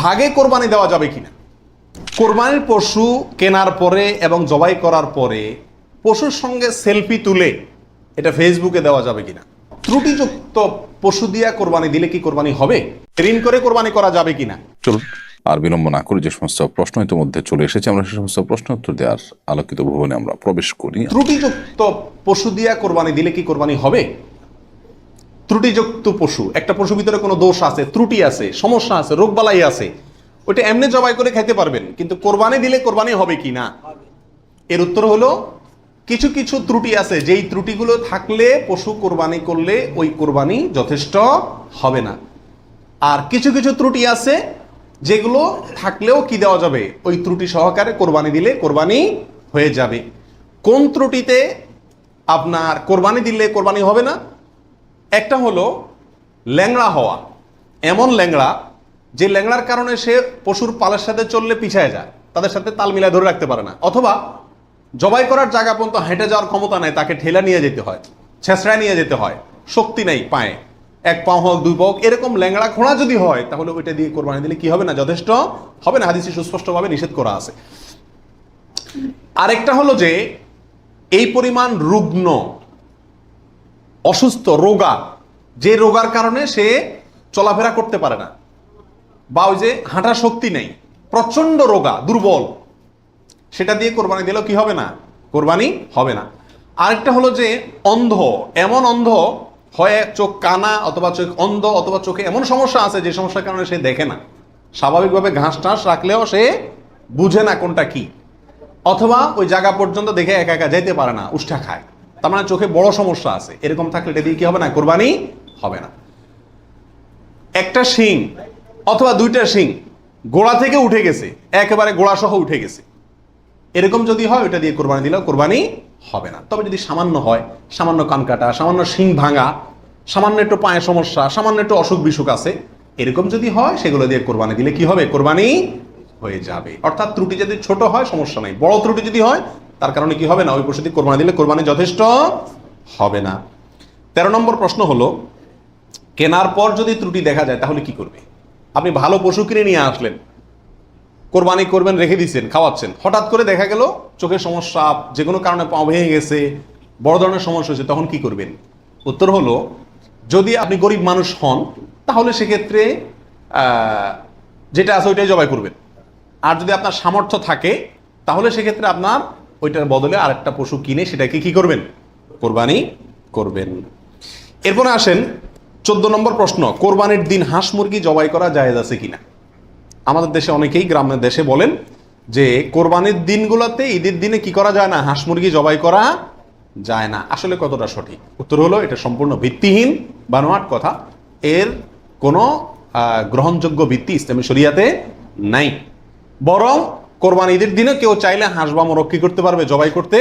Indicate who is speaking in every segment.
Speaker 1: ভাগে কোরবানি দেওয়া যাবে কিনা? কোরবানির পশু কেনার পরে এবং জবাই করার পরে পশুর সঙ্গে সেলফি তুলে এটা ফেসবুকে দেওয়া যাবে কিনা? ত্রুটিযুক্ত পশু দিয়া কোরবানি দিলে কি কোরবানি হবে? ঋণ করে কোরবানি করা যাবে কিনা?
Speaker 2: চলুন আর বিলম্ব না করে যে সমস্ত প্রশ্ন ইতিমধ্যে চলে এসেছে আমরা সে সমস্ত প্রশ্ন উত্তর দেওয়ার আলোকিত ভবনে আমরা প্রবেশ করি।
Speaker 1: ত্রুটিযুক্ত পশু দিয়া কোরবানি দিলে কি কোরবানি হবে? ত্রুটিযুক্ত পশু। একটা পশুর ভিতরে কোনো দোষ আছে ত্রুটি আছে সমস্যা আছে রোগবালাই আছে ওটা এমনি জবাই করে খাইতে পারবেন। কিন্তু কোরবানি দিলে কোরবানি হবে কি না? এর উত্তর হলো কিছু কিছু ত্রুটি আছে। যেই ত্রুটিগুলো থাকলে পশু কোরবানি করলে ওই কোরবানি যথেষ্ট হবে না। আর কিছু কিছু ত্রুটি আছে যেগুলো থাকলেও কি দেওয়া যাবে? ওই ত্রুটি সহকারে কোরবানি দিলে কোরবানি হয়ে যাবে। কোন ত্রুটিতে আপনার কোরবানি দিলে কোরবানি হবে না? একটা হলো ল্যাংড়া হওয়া। এমন ল্যাংড়া যে ল্যাংড়ার কারণে সে পশুর পালের সাথে চললে পিছায় যায়, তাদের সাথে তাল মিলায় ধরে রাখতে পারে না। অথবা জবাই করার জায়গা পর্যন্ত হেঁটে যাওয়ার ক্ষমতা নেই, তাকে ঠেলা নিয়ে যেতে হয়, ছেঁচড়ায় নিয়ে যেতে হয়, শক্তি নেই পায়ে। এক পাও হোক, দুই পাও এরকম ল্যাংড়া খোঁড়া যদি হয়, তাহলে ওইটা দিয়ে কোরবানি দিলে কি হবে না? যথেষ্ট হবে না? হাদিসে সুস্পষ্টভাবে নিষেধ করা আছে। আরেকটা হলো যে, এই পরিমাণ রুগ্ন অসুস্থ, রোগা, যে রোগার কারণে সে চলাফেরা করতে পারে না বা ওই যে হাঁটার শক্তি নেই প্রচণ্ড রোগা, দুর্বল, সেটা দিয়ে কোরবানি দিলেও কি হবে না? কোরবানি হবে না। আরেকটা হলো যে অন্ধ, এমন অন্ধ হয় চোখ কানা অথবা চোখ অন্ধ অথবা চোখে এমন সমস্যা আছে যে সমস্যার কারণে সে দেখে না। স্বাভাবিকভাবে ঘাস টাস রাখলেও সে বুঝে না কোনটা কি। অথবা ওই জায়গা পর্যন্ত দেখে একা একা যেতে পারে না, উষ্ঠা খায়। তার মানে চোখে বড় সমস্যা আছে। এরকম থাকলে এটা দিয়ে কি হবে না? কোরবানি হবে না। একটা শিং অথবা দুইটা শিং গোড়া থেকে উঠে গেছে, একেবারে গোড়া সহ উঠে গেছে। এরকম যদি হয় ওটা দিয়ে কোরবানি দিলেও কোরবানি হবে না। তবে যদি সামান্য হয়, সামান্য কান কাটা, সামান্য শিং ভাঙা, সামান্য একটু পায়ে সমস্যা, সামান্য একটু অসুখ বিসুখ আছে, এরকম যদি হয়, সেগুলো দিয়ে কোরবানি দিলে কি হবে? কোরবানি হয়ে যাবে। অর্থাৎ ত্রুটি যদি ছোট হয়, সমস্যা নাই। বড় ত্রুটি যদি হয় তার কারণে কি হবে না? ওই পশু দিয়ে কোরবানি দিলে কোরবানি যথেষ্ট হবে না। তেরো নম্বর প্রশ্ন হলো, কেনার পর যদি ত্রুটি দেখা যায়, তাহলে কি করবে? আপনি ভালো পশু কিনে নিয়ে আসলেন, কোরবানি করবেন, রেখে দিচ্ছেন, খাওয়াচ্ছেন, হঠাৎ করে দেখা গেল চোখের সমস্যা, যে কোনো কারণে পা ভেঙে গেছে, বড় ধরনের সমস্যা হয়েছে, তখন কি করবেন? উত্তর হলো, যদি আপনি গরিব মানুষ হন, তাহলে সেক্ষেত্রে যেটা আছে ওইটাই জবাই করবেন। আর যদি আপনার সামর্থ্য থাকে, তাহলে সেক্ষেত্রে আপনার ওইটার বদলে আরেকটা পশু কিনে সেটাকে কি করবেন? কোরবানি করবেন। এরপরে আসেন চোদ্দ নম্বর প্রশ্ন, কোরবানির দিন হাঁস মুরগি জবাই করা জায়েজ আছে কিনা? আমাদের দেশে অনেকেই গ্রামের দেশে বলেন যে কোরবানির দিনগুলোতে ঈদের দিনে কি করা যায় না? হাঁস মুরগি জবাই করা যায় না। আসলে কতটা সঠিক? উত্তর হলো, এটা সম্পূর্ণ ভিত্তিহীন, বানোয়াট কথা। এর কোনো গ্রহণযোগ্য ভিত্তি ইসলামী শরিয়াতে নাই। বরং কোরবান ঈদের দিনে কেউ চাইলে হাঁস বা মোরগ করতে পারবে, জবাই করতে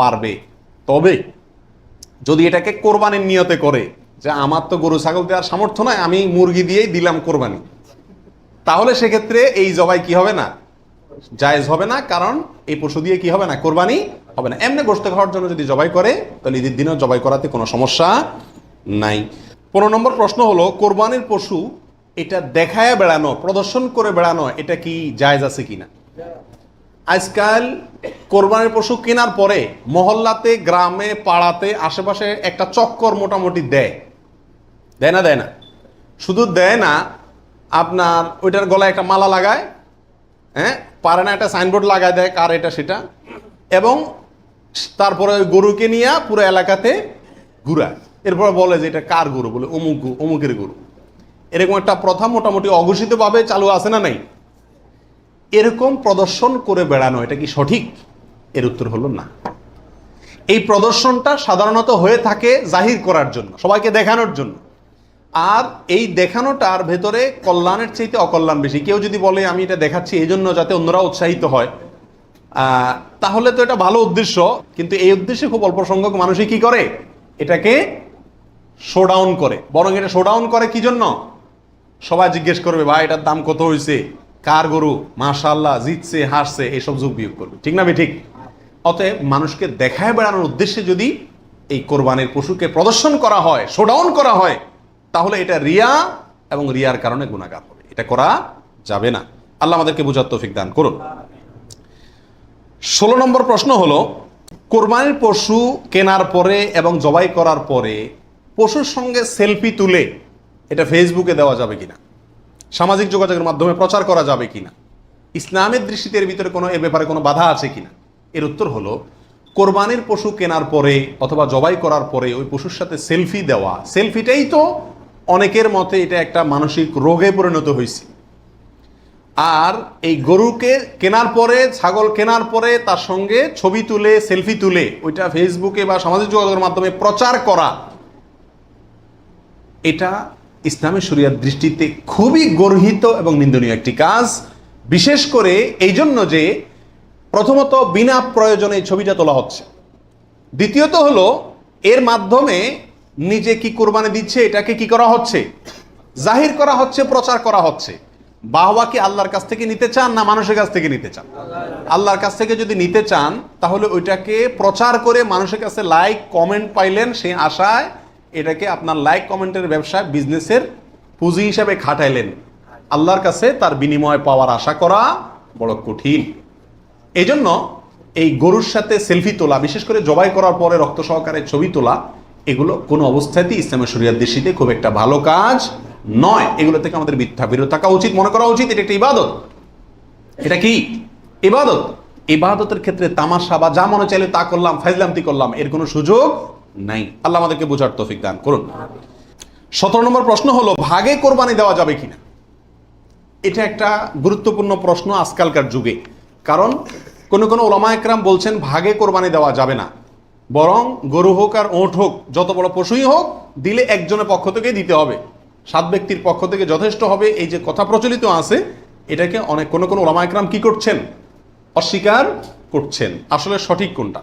Speaker 1: পারবে। তবে যদি এটাকে কোরবানির নিয়তে করে যে আমার তো গরু, ছাগল দেওয়ার সামর্থ্য নয় আমি মুরগি দিয়েই দিলাম কোরবানি, তাহলে সেক্ষেত্রে এই জবাই কি হবে না? জায়েজ হবে না, কারণ এই পশু দিয়ে কি হবে না? কোরবানি হবে না। এমনি গোস্ত খাওয়ার জন্য যদি জবাই করে, তাহলে ঈদের দিনেও জবাই করাতে কোনো সমস্যা নাই। পনেরো নম্বর প্রশ্ন হলো, কোরবানির পশু এটা দেখায় বেড়ানো, প্রদর্শন করে বেড়ানো, এটা কি জায়েজ আছে কিনা? আজকাল কোরবানির পশু কেনার পরে মহল্লাতে, গ্রামে, পাড়াতে, আশেপাশে একটা চক্কর মোটামুটি দেয়। দেয় না দেয় না? শুধু দেয় না, আপনার ওইটার গলায় একটা মালা লাগায় হ্যাঁ? পারে না একটা সাইনবোর্ড লাগায় দেয় কার এটা সেটা। এবং তারপরে ওই গরুকে নিয়ে পুরো এলাকাতে ঘুরায়। এরপর বলে যে এটা কার গরু? বলে, অমুক অমুকের গরু। এরকম একটা প্রথা মোটামুটি অঘোষিতভাবে চালু আছে না নাই? এরকম প্রদর্শন করে বেড়ানো, এটা কি সঠিক? এর উত্তর হলো না। এই প্রদর্শনটা সাধারণত হয়ে থাকে জাহির করার জন্য, সবাইকে দেখানোর জন্য। আর এই দেখানোটার ভেতরে কল্যাণের চাইতে অকল্যাণ বেশি। কেউ যদি বলে, আমি এটা দেখাচ্ছি এই জন্য যাতে অন্যরা উৎসাহিত হয় তাহলে তো এটা ভালো উদ্দেশ্য। কিন্তু এই উদ্দেশ্যে খুব অল্প সংখ্যক মানুষই কি করে? এটাকে শোডাউন করে। বরং এটা শোডাউন করে কি জন্য? সবাই জিজ্ঞেস করবে, ভাই, এটার দাম কত হয়েছে কার গরু মাশাল্লাহ জিতছে হাসছে এইসব যোগ বিয়োগ করবে। ঠিক না ঠিক অতএব মানুষকে দেখায় বেড়ানোর উদ্দেশ্যে যদি এই কোরবানির পশুকে প্রদর্শন করা হয় শোডাউন করা হয়, তাহলে এটা রিয়া এবং রিয়ার কারণে গুণাগার হবে। এটা করা যাবে না। আল্লাহ আমাদেরকে বুঝার তৌফিক দান করুন। ষোলো নম্বর প্রশ্ন হলো, কোরবানির পশু কেনার পরে এবং জবাই করার পরে পশুর সঙ্গে সেলফি তুলে এটা ফেসবুকে দেওয়া যাবে কিনা? সামাজিক যোগাযোগের মাধ্যমে প্রচার করা যাবে কিনা? ইসলামের দৃষ্টিতে এর ভিতরে কোনো, এ ব্যাপারে কোনো বাধা আছে কিনা? এর উত্তর হলো, কোরবানির পশু কেনার পরে অথবা জবাই করার পরে ওই পশুর সাথে সেলফি দেওয়া। সেলফিটাই তো অনেকের মতে এটা একটা মানসিক রোগে পরিণত হয়েছে। আর এই গরুকে কেনার পরে, ছাগল কেনার পরে তার সঙ্গে ছবি তুলে, সেলফি তুলে, ওইটা ফেসবুকে বা সামাজিক যোগাযোগের মাধ্যমে প্রচার করা, এটা ইসলামের শরিয়ার দৃষ্টিতে খুবই গর্হিত এবং নিন্দনীয় একটি কাজ। বিশেষ করে এই জন্য যে প্রথমত বিনা প্রয়োজনে ছবিটা তোলা হচ্ছে। দ্বিতীয়ত হলো, এর মাধ্যমে নিজে কি কোরবানি দিচ্ছে, এটাকে কি করা হচ্ছে? জাহির করা হচ্ছে, প্রচার করা হচ্ছে। বাহবা কি আল্লাহর কাছ থেকে নিতে চান না মানুষের কাছ থেকে নিতে চান? আল্লাহর কাছ থেকে যদি নিতে চান, তাহলে ওইটাকে প্রচার করে মানুষের কাছে লাইক কমেন্ট পাইলেন সেই আশায় এটাকে আপনার লাইক কমেন্টের ব্যবসায় বিজনেসের পুঁজি হিসাবে খাটাইলেন। আল্লাহর কাছে তার বিনিময় পাওয়ার আশা করা বড় কঠিন। এই জন্য এই গরুর সাথে সেলফি তোলা, বিশেষ করে জবাই করার পরে রক্ত সহকারে ছবি তোলা, এগুলো কোনো অবস্থাতেই ইসলামের শরিয়ার দৃষ্টিতে খুব একটা ভালো কাজ নয়। এগুলো থেকে আমাদের মিথ্যা বিরত থাকা উচিত, মনে করা উচিত, এটা একটা ইবাদত। এটা কি? ইবাদত। ইবাদতের ক্ষেত্রে তামাশা বা যা মনে চাইলে তা করলাম, ফাইজলামতি করলাম, এর কোনো সুযোগ নাই। আল্লাহ আমাদেরকে বোঝার তৌফিক দান করুন। সতেরো নম্বর প্রশ্ন হলো, ভাগে কোরবানি দেওয়া যাবে কিনা? এটা একটা গুরুত্বপূর্ণ প্রশ্ন আজকালকার যুগে। কারণ কোনো কোনো ওলামা একরাম বলছেন, ভাগে কোরবানি দেওয়া যাবে না। বরং গরু হোক আর ওঁট হোক, যত বড় পশুই হোক, দিলে একজনের পক্ষ থেকে দিতে হবে। সাত ব্যক্তির পক্ষ থেকে যথেষ্ট হবে। এই যে কথা প্রচলিত আছে, এটাকে অনেক কোনো কোনো ওলামা একরাম কি করছেন? অস্বীকার করছেন। আসলে সঠিক কোনটা?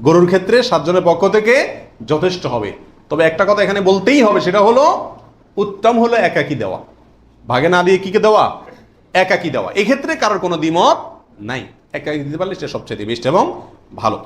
Speaker 1: গরুর ক্ষেত্রে সাতজনের পক্ষ থেকে যথেষ্ট হবে। তবে একটা কথা এখানে বলতেই হবে, সেটা হলো উত্তম হলো একাকি দেওয়া। ভাগে না দিয়ে কিকে দেওয়া? একাকি দেওয়া। এক্ষেত্রে কারোর কোনো দ্বিমত নাই। একাকি দিতে পারলে সেটা সবচেয়ে বেস্ট এবং ভালো।